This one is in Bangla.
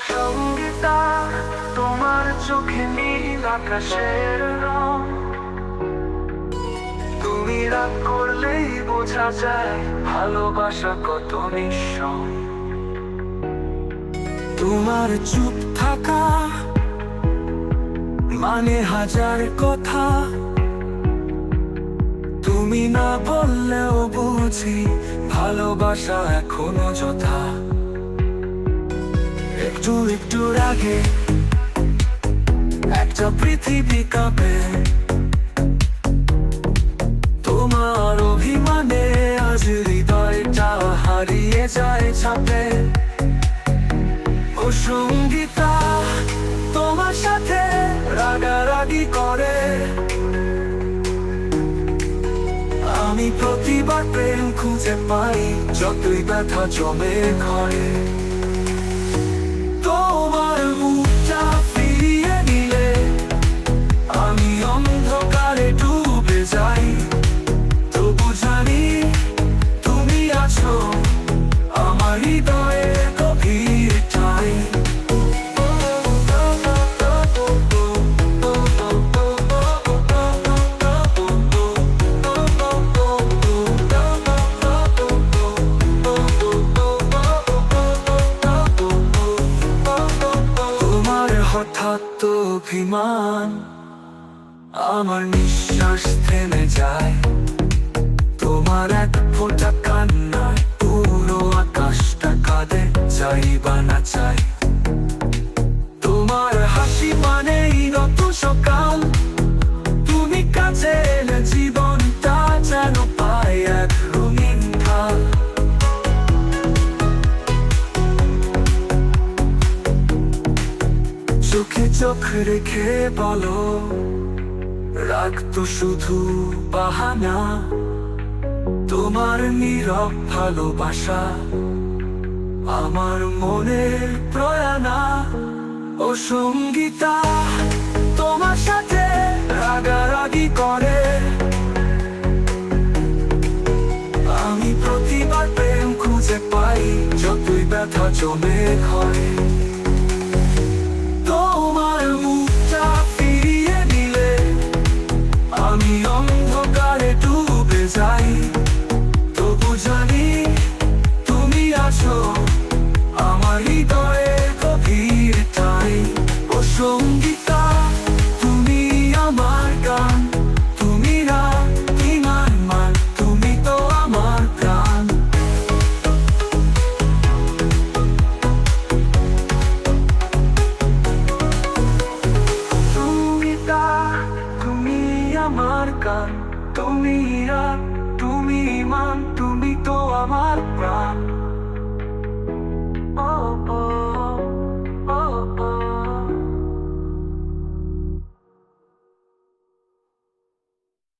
সঙ্গীতা, তোমার চোখে নীল আকাশের রং। তুমি রাগ করলেই বোঝা যায় ভালোবাসা কত নিঃসং। তোমার চুপ থাকা মানে হাজার কথা। তুমি না বললেও বুঝি ভালোবাসা এখনও যথা। একটু একটু রাগে। একটা পৃথিবী কাঁপে। তোমার অভিমানে আজ হৃদয়টা হারিয়ে যায় ছাপে। ও সঙ্গীতা, তোমার সাথে রাগারাগি করে। আমি প্রতিবার প্রেম খুঁজে পাই, যতই ব্যথা জমে ঘরে। অভিমান, আমার নিঃশ্বাস থেমে যায়। তোমার এক ফোঁটা কান্নায় পুরো আকাশটা কাঁদে, চাই বা না চাই। তোমার হাসি মানেই নত সকাল, তুমি কাছে এলে চোখে চোখ রেখে বলো, রাগ তো শুধু বাহানা। তোমার নীরব ভালোবাসা আমার মনের প্রয়াণা ও সঙ্গীতা, তোমার সাথে রাগারাগি করে। আমি প্রতিবার প্রেম খুঁজে পাই, যতই ব্যথা জমে ঘরে। আমার হৃদয়ে গভীর ঠাই ও সঙ্গীতা তুমি আমার গান, তুমি রাগ ইমান মান তুমি তো আমার প্রাণ। তুমি তা তুমি আমার গান, তুমি রাগ, তুমি মান, তুমি তো trouble.